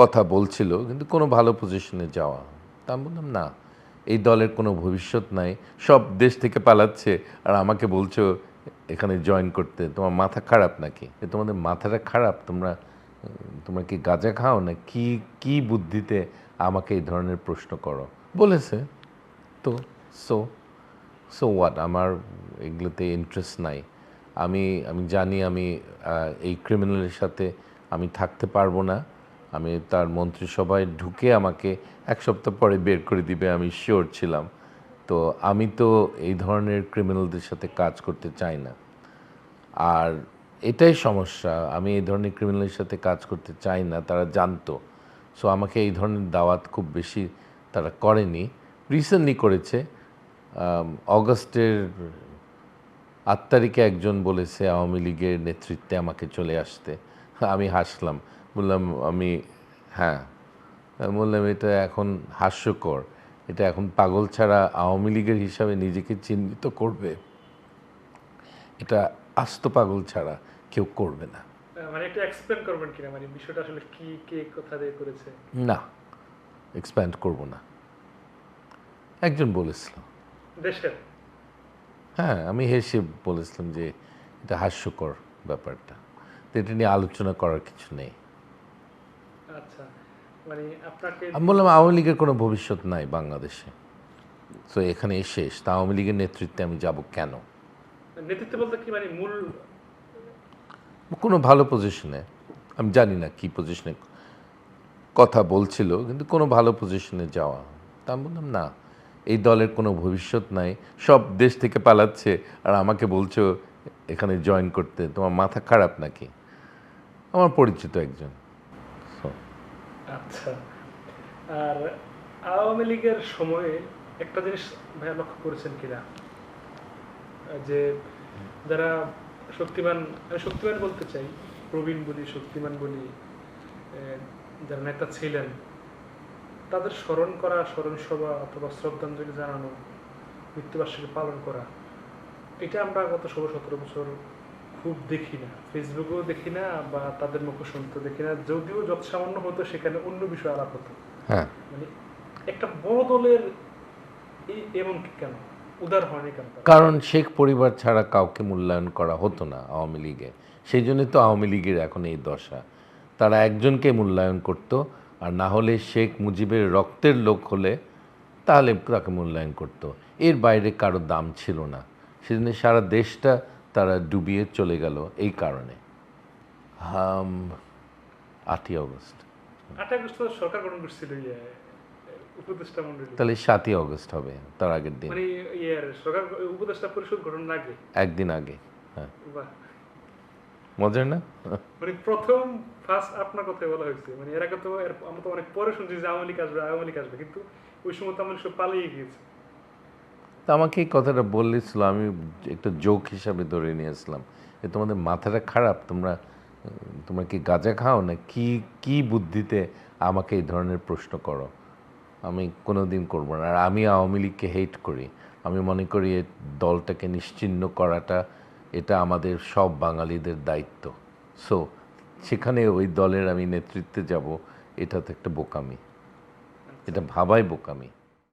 কথা বলছিল, কিন্তু কোনো ভালো পজিশনে যাওয়া। তা আমি বললাম, না, এই দলের কোনো ভবিষ্যৎ নাই। সব দেশ থেকে পালাচ্ছে, আর আমাকে বলছো এখানে জয়েন করতে। তোমার মাথা খারাপ নাকি? তোমাদের মাথাটা খারাপ? তোমরা তোমরা কি গাঁজা খাও না? কি কি বুদ্ধিতে আমাকে এই ধরনের প্রশ্ন করো? বলেছে। তো সো সো হোয়াট আমার এগুলোতে ইন্টারেস্ট নাই। আমি আমি জানি আমি এই ক্রিমিনালের সাথে আমি থাকতে পারব না। আমি তার মন্ত্রিসভায় ঢুকে আমাকে এক সপ্তাহ পরে বের করে দিবে, আমি শিওর ছিলাম। তো আমি তো এই ধরনের ক্রিমিনালদের সাথে কাজ করতে চাই না। আর এটাই সমস্যা, আমি এই ধরনের ক্রিমিনালের সাথে কাজ করতে চাই না, তারা জানতো। সো আমাকে এই ধরনের দাওয়াত খুব বেশি তারা করেনি। রিসেন্টলি করেছে অগস্টের আট তারিখে একজন বলেছে আওয়ামী লীগের নেতৃত্বে আমাকে চলে আসতে। আমি হাসলাম। বললাম আমি হ্যাঁ। বললাম এটা এখন হাস্যকর। এটা এখন পাগল ছাড়া আওয়ামী লীগের হিসাবে নিজেকে চিহ্নিত করবে। এটা আস্ত পাগল ছাড়া কেউ করবে না। মানে একটু এক্সপ্লেন করবেন কিনা? মানে বিষয়টা আসলে কি কে কোথা দিয়ে করেছে? না এক্সপ্যান্ড করব না। একজন বলেছিল। দেশের? হ্যাঁ আমি হেসে বলেছিলাম যে এটা হাস্যকর ব্যাপারটা। এটা নিয়ে আলোচনা করার কিছু নেই। আচ্ছা মানে আমি বললাম আওয়ামী লীগের কোনো ভবিষ্যৎ নাই বাংলাদেশে। তো এখানে শেষ তা আওয়ামী লীগের নেতৃত্বে আমি যাব কেন? নেতৃত্ব বলতে কি মানে মূল কোনো ভালো পজিশনে আমি জানি না কি পজিশনে কথা বলছিল কিন্তু কোনো ভালো পজিশনে যাওয়া। তা আমি বললাম না এই দলের কোনো ভবিষ্যৎ নাই। সব দেশ থেকে পালাচ্ছে আর আমাকে বলছো এখানে জয়েন করতে। তোমার মাথা খারাপ নাকি? আমার পরিচিত একজন। আচ্ছা। আর আওয়ামী লীগের সময়ে একটা জিনিস ভাইয়া লক্ষ্য করেছেন কিনা? যে যারা শক্তিমান, আমি শক্তিমান বলতে চাই, প্রবীণ বলি, শক্তিমান বলি যারা নেতা ছিলেন, তাদের স্মরণ করা, স্মরণ সভা অথবা শ্রদ্ধাঞ্জলি জানানো, মৃত্যুবার্ষিকী পালন করা, এটা আমরা গত ষোলো সতেরো বছর খুব দেখি না ফেসবুকেও দেখি না বা তাদের মুখ শুনতে দেখি না যদিও যত সামান্য হতো সেখানে অন্য বিষয় আলাপ হতো। হ্যাঁ। মানে একটা বড় দলের এমন কেন? উদার হয়নি কেন কারণ শেখ পরিবার ছাড়া কাউকে মূল্যায়ন করা হতো না আওয়ামী লীগে। সেই জন্যই তো আওয়ামী লীগের এখন এই দশা। তারা একজনকে মূল্যায়ন করত আর না হলে শেখ মুজিবের রক্তের লোক হলে তাহলে তাকে মূল্যায়ন করত। এর বাইরে কারও দাম ছিল না। সেজন্য সারা দেশটা তারা ডুবিয়ে চলে গেল এই কারণে। আটই অগস্ট সরকার গঠন করছিল ইয়ে তাহলে সাতই অগস্ট হবে তার আগের দিন। মানে ইয়ের সরকার উপদেষ্টা পরিষদ গঠন আগে? একদিন আগে হ্যাঁ। মজার না? মানে প্রথম ফার্স্ট আপনার কথাই বলা হয়েছে। মানে এর আগে তো আমরা তো অনেক পরে শুনছি যে আওয়ামী লীগ আসবে আওয়ামী লীগ আসবে। কিন্তু ওই সময় তো আমাদের সব পালিয়ে গিয়েছে। তা আমাকে এই কথাটা বললেছিল আমি একটা জোক হিসাবে ধরে নিয়েছিলাম যে তোমাদের মাথাটা খারাপ, তোমরা তোমরা কি গাঁজা খাও না কি কি বুদ্ধিতে আমাকে এই ধরনের প্রশ্ন করো? আমি কোনো দিন করব না। আর আমি আওয়ামী লীগকে হেট করি। আমি মনে করি এই দলটাকে নিশ্চিহ্ন করাটা, এটা আমাদের সব বাঙালিদের দায়িত্ব। সো সেখানে ওই দলের আমি নেতৃত্বে যাব এটা তো একটা বোকামি। এটা ভাবাই বোকামি।